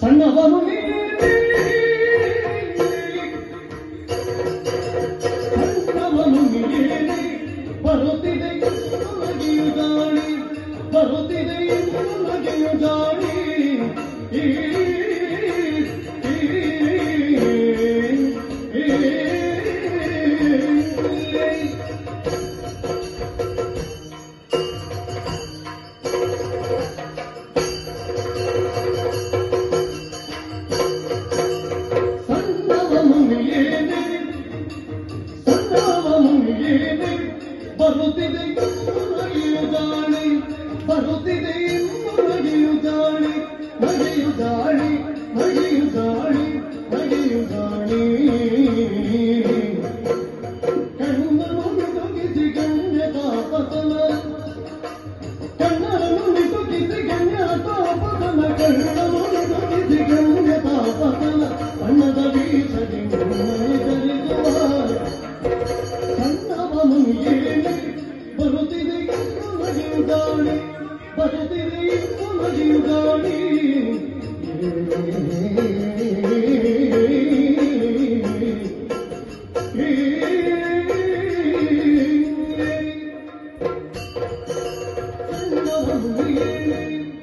ಸಣ್ಣವನು. ಸಣ್ಣವನು. ಬರುತ್ತಿದೆ ಗಾಳಿ ಬರುತ್ತಿದೆ ಗಾಳಿ ಈ, ಬರುತ್ತಿ ಮರೆಯುದಾಳಿ ಬರುತ್ತಿದೆ ಮರೆಯುದಾಳಿ ಮರೆಯುದಾಳಿ ಮರೆಯುದಾಳಿ ಮರೆಯುದಾಳಿ ಕಣ್ಣ பகதிரை உனது யுகானி